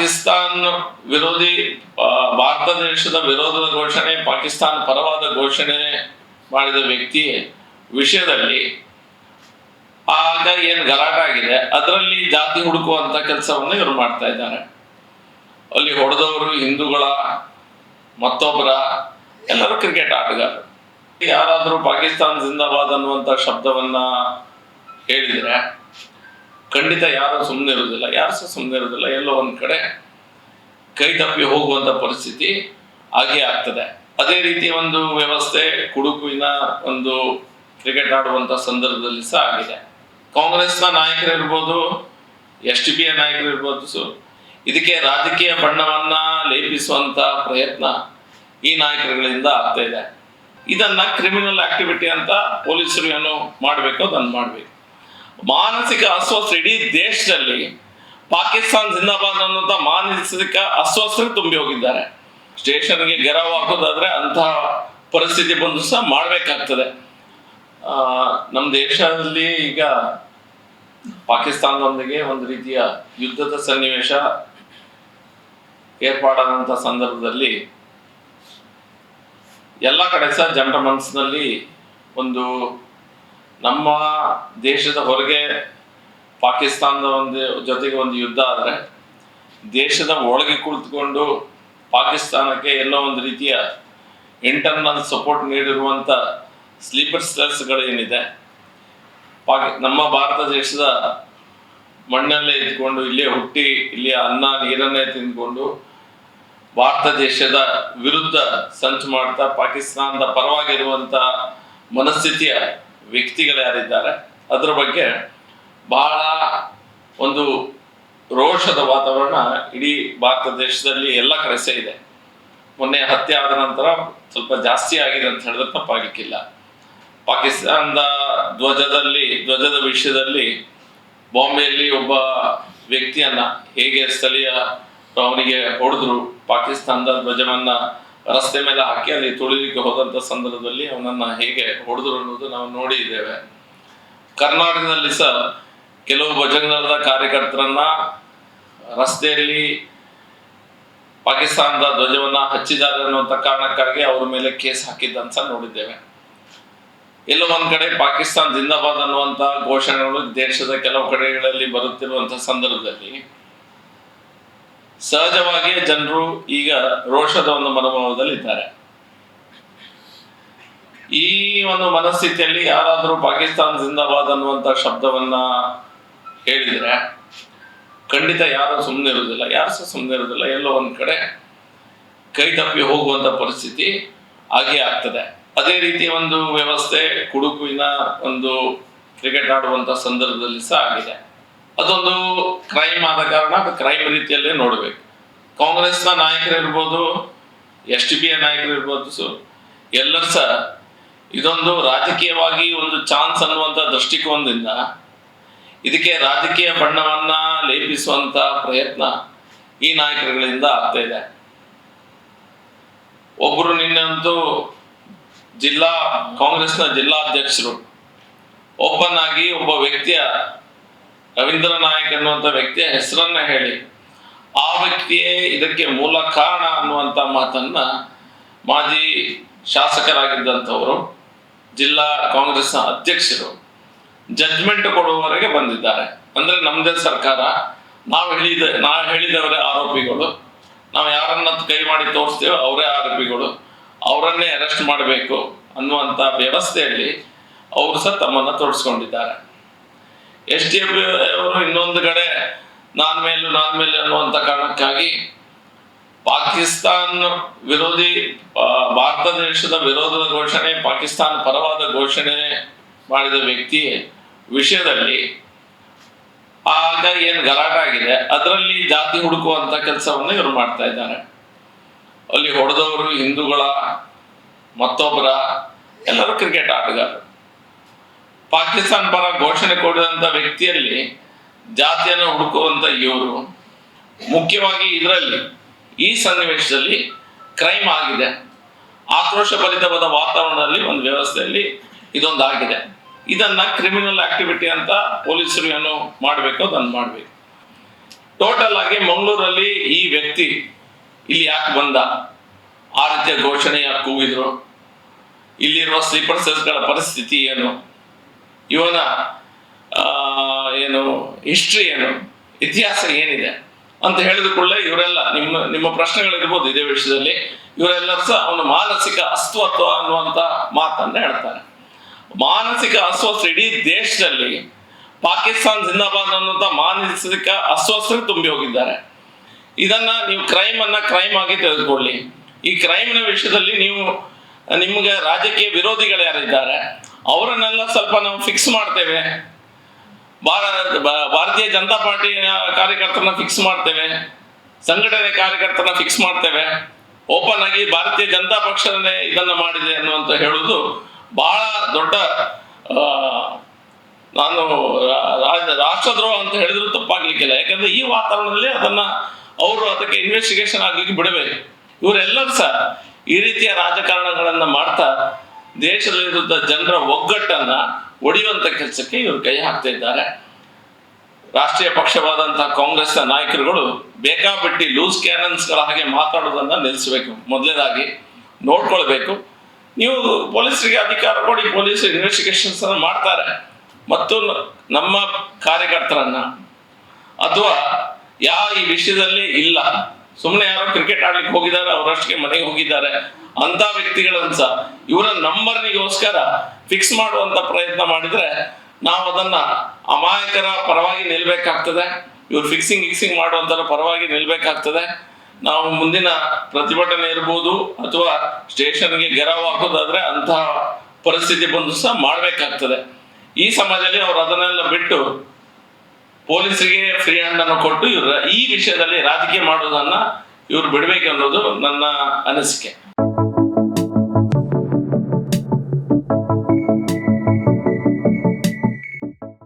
ಪಾಕಿಸ್ತಾನ್ ವಿರೋಧಿ ಭಾರತ ದೇಶದ ವಿರೋಧದ ಘೋಷಣೆ, ಪಾಕಿಸ್ತಾನ ಪರವಾದ ಘೋಷಣೆ ಮಾಡಿದ ವ್ಯಕ್ತಿ ವಿಷಯದಲ್ಲಿ ಆಗ ಏನು ಗಲಾಟೆ ಆಗಿದೆ, ಅದರಲ್ಲಿ ಜಾತಿ ಹುಡುಕುವಂತ ಕೆಲಸವನ್ನು ಇವರು ಮಾಡ್ತಾ ಇದ್ದಾರೆ. ಅಲ್ಲಿ ಹೊಡೆದವರು ಹಿಂದೂಗಳ ಮತ್ತೊಬ್ಬರ, ಎಲ್ಲರೂ ಕ್ರಿಕೆಟ್ ಆಟಗಾರರು ಯಾರಾದರೂ ಪಾಕಿಸ್ತಾನ ಜಿಂದಾಬಾದ್ ಅನ್ನುವಂಥ ಶಬ್ದವನ್ನ ಹೇಳಿದ್ರೆ ಖಂಡಿತ ಯಾರು ಸುಮ್ಮನೆ ಇರೋದಿಲ್ಲ ಯಾರು ಸಹ ಸುಮ್ಮನೆ ಇರೋದಿಲ್ಲ ಎಲ್ಲೋ ಒಂದು ಕಡೆ ಕೈ ತಪ್ಪಿ ಹೋಗುವಂಥ ಪರಿಸ್ಥಿತಿ ಆಗೇ ಆಗ್ತದೆ. ಅದೇ ರೀತಿ ಒಂದು ವ್ಯವಸ್ಥೆ ಕುಡುಕುವಿನ ಒಂದು ಕ್ರಿಕೆಟ್ ಆಡುವಂತ ಸಂದರ್ಭದಲ್ಲಿ ಸಹ ಆಗಿದೆ. ಕಾಂಗ್ರೆಸ್ನ ನಾಯಕರು ಇರ್ಬೋದು, ಎಸ್ ಪಿಯ ನಾಯಕರು ಇರ್ಬೋದು ಸೊ ಇದಕ್ಕೆ ರಾಜಕೀಯ ಬಣ್ಣವನ್ನ ಲೇಪಿಸುವಂತ ಪ್ರಯತ್ನ ಈ ನಾಯಕರುಗಳಿಂದ ಆಗ್ತಾ ಇದೆ. ಇದನ್ನ ಕ್ರಿಮಿನಲ್ ಆಕ್ಟಿವಿಟಿ ಅಂತ ಪೊಲೀಸರು ಏನು ಮಾಡಬೇಕು, ಅದನ್ನು ಮಾಡಬೇಕು. ಮಾನಸಿಕ ಅಸ್ವಸ್ಥ ಇಡೀ ದೇಶದಲ್ಲಿ ಪಾಕಿಸ್ತಾನ್ ಜಿಂದಾಬಾದ್ ಅನ್ನುವಂಥ ಮಾನಸಿಕ ಅಸ್ವಸ್ಥ ತುಂಬಿ ಹೋಗಿದ್ದಾರೆ. ಸ್ಟೇಷನ್ಗೆ ಗೆರವು ಹಾಕೋದಾದ್ರೆ ಅಂತಹ ಪರಿಸ್ಥಿತಿ ಬಂದು ಸಹ ಮಾಡಬೇಕಾಗ್ತದೆ. ನಮ್ಮ ದೇಶದಲ್ಲಿ ಈಗ ಪಾಕಿಸ್ತಾನದೊಂದಿಗೆ ಒಂದು ರೀತಿಯ ಯುದ್ಧದ ಸನ್ನಿವೇಶ ಏರ್ಪಾಡಾದಂಥ ಸಂದರ್ಭದಲ್ಲಿ ಎಲ್ಲ ಕಡೆ ಸಹ ಜನರ ಮನಸ್ಸಿನಲ್ಲಿ ಒಂದು ನಮ್ಮ ದೇಶದ ಹೊರಗೆ ಪಾಕಿಸ್ತಾನದ ಒಂದು ಜೊತೆಗೆ ಒಂದು ಯುದ್ಧ ಆದರೆ ದೇಶದ ಒಳಗೆ ಕುಳಿತುಕೊಂಡು ಪಾಕಿಸ್ತಾನಕ್ಕೆ ಎಲ್ಲೋ ಒಂದು ರೀತಿಯ ಇಂಟರ್ನಲ್ ಸಪೋರ್ಟ್ ನೀಡಿರುವಂಥ ಸ್ಲೀಪರ್ ಸ್ಟರ್ಸ್ಗಳೇನಿದೆ ಪಾಕಿ, ನಮ್ಮ ಭಾರತ ದೇಶದ ಮಣ್ಣಲ್ಲೇ ಇದ್ಕೊಂಡು ಇಲ್ಲೇ ಹುಟ್ಟಿ, ಇಲ್ಲಿಯ ಅನ್ನ, ನೀರನ್ನೇ ತಿಂದ್ಕೊಂಡು ಭಾರತ ದೇಶದ ವಿರುದ್ಧ ಸಂಚು ಮಾಡ್ತಾ ಪಾಕಿಸ್ತಾನದ ಪರವಾಗಿರುವಂಥ ಮನಸ್ಥಿತಿಯ ವ್ಯಕ್ತಿಗಳು ಯಾರಿದ್ದಾರೆ, ಅದರ ಬಗ್ಗೆ ಬಹಳ ಒಂದು ರೋಷದ ವಾತಾವರಣ ಇಡೀ ಭಾರತ ದೇಶದಲ್ಲಿ ಎಲ್ಲ ಕಡೆ ಇದೆ ಮೊನ್ನೆ ಹತ್ಯೆ ಆದ ನಂತರ ಸ್ವಲ್ಪ ಜಾಸ್ತಿ ಆಗಿದೆ ಅಂತ ಹೇಳಿದ್ರೆ ತಪ್ಪಾಗಲಿಕ್ಕಿಲ್ಲ. ಪಾಕಿಸ್ತಾನದ ಧ್ವಜದಲ್ಲಿ, ಧ್ವಜದ ವಿಷಯದಲ್ಲಿ ಬಾಂಬೆಯಲ್ಲಿ ಒಬ್ಬ ವ್ಯಕ್ತಿಯನ್ನ ಹೇಗೆ ಸ್ಥಳೀಯ ಅವನಿಗೆ ಹೊಡೆದ್ರು, ಪಾಕಿಸ್ತಾನದ ಧ್ವಜವನ್ನ ರಸ್ತೆ ಮೇಲೆ ಹಾಕಿ ಅಲ್ಲಿ ತುಳಿಲಿಕ್ಕೆ ಹೋದಂಥ ಸಂದರ್ಭದಲ್ಲಿ ಅವನನ್ನ ಹೇಗೆ ಹೊಡೆದ್ರು ಅನ್ನೋದು ನಾವು ನೋಡಿದ್ದೇವೆ ಕರ್ನಾಟಕದಲ್ಲಿ ಸಹ ಕೆಲವು ಭಜಂಗದ ಕಾರ್ಯಕರ್ತರನ್ನ ರಸ್ತೆಯಲ್ಲಿ ಪಾಕಿಸ್ತಾನದ ಧ್ವಜವನ್ನ ಹಚ್ಚಿದ್ದಾರೆ ಅನ್ನುವಂಥ ಕಾರಣಕ್ಕಾಗಿ ಅವ್ರ ಮೇಲೆ ಕೇಸ್ ಹಾಕಿದ್ದಂತ ನೋಡಿದ್ದೇವೆ. ಎಲ್ಲೋ ಒಂದ್ ಕಡೆ ಪಾಕಿಸ್ತಾನ್ ಜಿಂದಾಬಾದ್ ಅನ್ನುವಂತ ಘೋಷಣೆಗಳು ದೇಶದ ಕೆಲವು ಕಡೆಗಳಲ್ಲಿ ಬರುತ್ತಿರುವಂತಹ ಸಂದರ್ಭದಲ್ಲಿ ಸಹಜವಾಗಿ ಜನರು ಈಗ ರೋಷದ ಒಂದು ಮನೋಭಾವದಲ್ಲಿ ಇದ್ದಾರೆ ಈ ಒಂದು ಮನಸ್ಥಿತಿಯಲ್ಲಿ ಯಾರಾದರೂ ಪಾಕಿಸ್ತಾನ ಜಿಂದಾಬಾದ್ ಅನ್ನುವಂತ ಶಬ್ದವನ್ನ ಹೇಳಿದರೆ, ಖಂಡಿತ ಯಾರು ಸುಮ್ಮನೆ ಇರುವುದಿಲ್ಲ, ಯಾರು ಸಹ ಸುಮ್ಮನೆ ಇರುವುದಿಲ್ಲ, ಎಲ್ಲೋ ಒಂದು ಕಡೆ ಕೈ ತಪ್ಪಿ ಹೋಗುವಂತ ಪರಿಸ್ಥಿತಿ ಆಗಿ ಆಗ್ತದೆ. ಅದೇ ರೀತಿ ಒಂದು ವ್ಯವಸ್ಥೆ ಕುಡುಕುವಿನ ಒಂದು ಕ್ರಿಕೆಟ್ ಆಡುವಂತ ಸಂದರ್ಭದಲ್ಲಿ ಸಹ ಆಗಿದೆ. ಅದೊಂದು ಕ್ರೈಮ್ ಆದ ಕಾರಣ ಅದು ಕ್ರೈಮ್ ರೀತಿಯಲ್ಲೇ ನೋಡಬೇಕು. ಕಾಂಗ್ರೆಸ್ನ ನಾಯಕರು ಇರ್ಬೋದು ಎಸ್ ಪಿಯ ನಾಯಕರು ಇರ್ಬೋದು ಸೊ, ಎಲ್ಲರೂ ಸಹ ಇದೊಂದು ರಾಜಕೀಯವಾಗಿ ಒಂದು ಚಾನ್ಸ್ ಅನ್ನುವಂಥ ದೃಷ್ಟಿಕೋನದಿಂದ ಇದಕ್ಕೆ ರಾಜಕೀಯ ಬಣ್ಣವನ್ನ ಲೇಪಿಸುವಂತ ಪ್ರಯತ್ನ ಈ ನಾಯಕರುಗಳಿಂದ ಆಗ್ತಾ ಇದೆ. ಒಬ್ಬರು ನಿನ್ನಂತೂ ಜಿಲ್ಲಾ, ಕಾಂಗ್ರೆಸ್ನ ಜಿಲ್ಲಾಧ್ಯಕ್ಷರು ಓಪನ್ ಆಗಿ ಒಬ್ಬ ವ್ಯಕ್ತಿಯ ರವೀಂದ್ರ ನಾಯಕ್ ಅನ್ನುವಂಥ ವ್ಯಕ್ತಿಯ ಹೆಸರನ್ನ ಹೇಳಿ. ಆ ವ್ಯಕ್ತಿಯೇ ಇದಕ್ಕೆ ಮೂಲ ಕಾರಣ ಅನ್ನುವಂಥ ಮಾತನ್ನ ಮಾಜಿ ಶಾಸಕರಾಗಿದ್ದಂಥವರು, ಜಿಲ್ಲಾ ಕಾಂಗ್ರೆಸ್ನ ಅಧ್ಯಕ್ಷರು ಜಡ್ಜ್ಮೆಂಟ್ ಕೊಡುವವರೆಗೆ ಬಂದಿದ್ದಾರೆ. ಅಂದ್ರೆ ನಮ್ದೇ ಸರ್ಕಾರ, ನಾವು ಹೇಳಿದ, ನಾವು ಹೇಳಿದವರೇ ಆರೋಪಿಗಳು. ನಾವು ಯಾರನ್ನ ಕೈ ಮಾಡಿ ತೋರಿಸ್ತೇವೋ ಅವರೇ ಆರೋಪಿಗಳು. ಅವರನ್ನೇ ಅರೆಸ್ಟ್ ಮಾಡಬೇಕು ಅನ್ನುವಂಥ ವ್ಯವಸ್ಥೆಯಲ್ಲಿ ಅವರು ಸಹ ತಮ್ಮನ್ನು ತೊಡಸ್ಕೊಂಡಿದ್ದಾರೆ ಎಸ್ ಡಿ ಎಫ್ ಅವರು ಇನ್ನೊಂದು ಕಡೆ ನಾನ್ ಮೇಲು, ನಾನ್ ಮೇಲೆ ಅನ್ನುವಂಥ ಕಾರಣಕ್ಕಾಗಿ ಪಾಕಿಸ್ತಾನ ವಿರೋಧಿ ಭಾರತ ದೇಶದ ವಿರೋಧದ ಘೋಷಣೆ, ಪಾಕಿಸ್ತಾನ ಪರವಾದ ಘೋಷಣೆ ಮಾಡಿದ ವ್ಯಕ್ತಿ ವಿಷಯದಲ್ಲಿ ಆಗ ಏನು ಗಲಾಟೆ ಆಗಿದೆ, ಅದರಲ್ಲಿ ಜಾತಿ ಹುಡುಕುವಂತ ಕೆಲಸವನ್ನು ಇವರು ಮಾಡ್ತಾ ಇದ್ದಾರೆ. ಅಲ್ಲಿ ಹೊಡೆದವರು ಹಿಂದೂಗಳ ಮತ್ತೊಬ್ಬರ, ಎಲ್ಲರೂ ಕ್ರಿಕೆಟ್ ಆಟಗಾರರು. ಪಾಕಿಸ್ತಾನ ಪರ ಘೋಷಣೆ ಕೊಡಿದಂಥ ವ್ಯಕ್ತಿಯಲ್ಲಿ ಜಾತಿಯನ್ನು ಹುಡುಕುವಂಥ ಇವರು ಮುಖ್ಯವಾಗಿ ಇದರಲ್ಲಿ ಈ ಸನ್ನಿವೇಶದಲ್ಲಿ ಕ್ರೈಮ್ ಆಗಿದೆ. ಆಕ್ರೋಶ ಭರಿತವಾದ ವಾತಾವರಣದಲ್ಲಿ ಒಂದು ವ್ಯವಸ್ಥೆಯಲ್ಲಿ ಇದೊಂದು ಆಗಿದೆ ಇದನ್ನ ಕ್ರಿಮಿನಲ್ ಆಕ್ಟಿವಿಟಿ ಅಂತ ಪೊಲೀಸರು ಏನು ಮಾಡಬೇಕು ಅದನ್ನು ಮಾಡಬೇಕು. ಟೋಟಲ್ ಆಗಿ ಮಂಗಳೂರಲ್ಲಿ ಈ ವ್ಯಕ್ತಿ ಇಲ್ಲಿ ಯಾಕೆ ಬಂದ? ಆ ರೀತಿಯ ಘೋಷಣೆ ಯಾಕೆ ಕೂಗಿದ್ರು. ಇಲ್ಲಿರುವ ಸ್ಲೀಪರ್ ಸೆಲ್ಸ್ಗಳ ಪರಿಸ್ಥಿತಿ ಏನು? ಇವನ ಏನು ಹಿಸ್ಟ್ರಿ ಏನು, ಇತಿಹಾಸ ಏನಿದೆ ಅಂತ ಹೇಳಿದ ಕೂಡಲೇ ಇವರೆಲ್ಲ ನಿಮ್ಮ ನಿಮ್ಮ ಪ್ರಶ್ನೆಗಳಿರ್ಬೋದು ಇದೇ ವಿಷಯದಲ್ಲಿ. ಇವರೆಲ್ಲ ಸಹ ಅವನು ಮಾನಸಿಕ ಅಸ್ವತ್ವ ಅನ್ನುವಂಥ ಮಾತನ್ನ ಹೇಳ್ತಾರೆ. ಮಾನಸಿಕ ಅಸ್ವಸ್ಥ ಇಡೀ ದೇಶದಲ್ಲಿ ಪಾಕಿಸ್ತಾನ್ ಜಿಂದಾಬಾದ್ ಅನ್ನುವಂಥ ಮಾನಸಿಕ ಅಸ್ವಸ್ಥರು ತುಂಬಿ ಹೋಗಿದ್ದಾರೆ. ಇದನ್ನ ನೀವು ಕ್ರೈಮ್ ಅನ್ನ ಕ್ರೈಮ್ ಆಗಿ ತೆಗೆದುಕೊಳ್ಳಿ. ಈ ಕ್ರೈಮ್ನ ವಿಷಯದಲ್ಲಿ ನೀವು, ನಿಮಗೆ ರಾಜಕೀಯ ವಿರೋಧಿಗಳು ಯಾರಿದ್ದಾರೆ? ಅವರನ್ನೆಲ್ಲ ಸ್ವಲ್ಪ ನಾವು ಫಿಕ್ಸ್ ಮಾಡ್ತೇವೆ. ಭಾರತೀಯ ಜನತಾ ಪಾರ್ಟಿಯ ಕಾರ್ಯಕರ್ತರನ್ನ ಫಿಕ್ಸ್ ಮಾಡ್ತೇವೆ. ಸಂಘಟನೆ ಕಾರ್ಯಕರ್ತರನ್ನ ಫಿಕ್ಸ್ ಮಾಡ್ತೇವೆ. ಓಪನ್ ಆಗಿ ಭಾರತೀಯ ಜನತಾ ಪಕ್ಷನೇ ಇದನ್ನ ಮಾಡಿದೆ ಅನ್ನುವಂತ ಹೇಳುವುದು ಬಹಳ ದೊಡ್ಡ ನಾನು ರಾಷ್ಟ್ರದ್ರೋಹ ಅಂತ ಹೇಳಿದ್ರು ತಪ್ಪಾಗ್ಲಿಕ್ಕಿಲ್ಲ. ಯಾಕಂದ್ರೆ ಈ ವಾತಾವರಣದಲ್ಲಿ ಅದನ್ನ ಅವರು ಅದಕ್ಕೆ ಇನ್ವೆಸ್ಟಿಗೇಷನ್ ಆಗ್ಲಿಕ್ಕೆ ಬಿಡಬೇಕು. ಇವರೆಲ್ಲರೂ ಸಹ ಈ ರೀತಿಯ ರಾಜಕಾರಣಗಳನ್ನ ಮಾಡ್ತಾ ದೇಶದಲ್ಲಿರುವ ಜನರ ಒಗ್ಗಟ್ಟನ್ನ ಒಡೆಯುವಂತ ಕೆಲಸಕ್ಕೆ ಇವರು ಕೈ ಹಾಕ್ತಾ ಇದ್ದಾರೆ. ರಾಷ್ಟ್ರೀಯ ಪಕ್ಷವಾದಂತಹ ಕಾಂಗ್ರೆಸ್ನ ನಾಯಕರುಗಳು ಬೇಕಾಬಿಟ್ಟಿ ಲೂಸ್ ಕ್ಯಾನನ್ಸ್ಗಳ ಹಾಗೆ ಮಾತಾಡೋದನ್ನ ನಿಲ್ಲಿಸಬೇಕು. ಮೊದಲನೇದಾಗಿ ನೋಡ್ಕೊಳ್ಬೇಕು. ನೀವು ಪೊಲೀಸರಿಗೆ ಅಧಿಕಾರ ಕೊಡಿ, ಪೊಲೀಸ್ ಇನ್ವೆಸ್ಟಿಗೇಷನ್ಸ್ ಮಾಡ್ತಾರೆ. ಮತ್ತು ನಮ್ಮ ಕಾರ್ಯಕರ್ತರನ್ನ. ಅಥವಾ ಯಾ ಈ ವಿಷಯದಲ್ಲಿ ಇಲ್ಲ. ಸುಮ್ಮನೆ ಯಾರೋ ಕ್ರಿಕೆಟ್ ಆಡ್ಲಿಕ್ಕೆ ಹೋಗಿದ್ದಾರೆ ಅವರಷ್ಟಕ್ಕೆ ಮನೆಗೆ ಹೋಗಿದ್ದಾರೆ. ಅಂತ ವ್ಯಕ್ತಿಗಳನ್ನ ಸಹ ಇವರ ನಂಬರ್ನಿಗೋಸ್ಕರ ಫಿಕ್ಸ್ ಮಾಡುವಂತ ಪ್ರಯತ್ನ ಮಾಡಿದ್ರೆ ನಾವು ಅದನ್ನ ಅಮಾಯಕರ ಪರವಾಗಿ ನಿಲ್ಬೇಕಾಗ್ತದೆ. ಇವ್ರು ಫಿಕ್ಸಿಂಗ್ ಫಿಕ್ಸಿಂಗ್ ಮಾಡುವಂತರ ಪರವಾಗಿ ನಿಲ್ಬೇಕಾಗ್ತದೆ. ನಾವು ಮುಂದಿನ ಪ್ರತಿಭಟನೆ ಇರ್ಬೋದು ಅಥವಾ ಸ್ಟೇಷನ್ಗೆ ಗೆರವು ಹಾಕೋದಾದ್ರೆ ಅಂತಹ ಪರಿಸ್ಥಿತಿ ಬಂದು ಸಹ ಮಾಡ್ಬೇಕಾಗ್ತದೆ. ಈ ಸಮಾಜದಲ್ಲಿ ಅವ್ರು ಅದನ್ನೆಲ್ಲ ಬಿಟ್ಟು ಪೊಲೀಸರಿಗೆ ಫ್ರೀ ಹ್ಯಾಂಡ್ ಅನ್ನು ಕೊಟ್ಟು ಇವ್ರ ಈ ವಿಷಯದಲ್ಲಿ ರಾಜಕೀಯ ಮಾಡೋದನ್ನ ಇವ್ರು ಬಿಡ್ಬೇಕು ಅನ್ನೋದು ನನ್ನ ಅನಿಸಿಕೆ.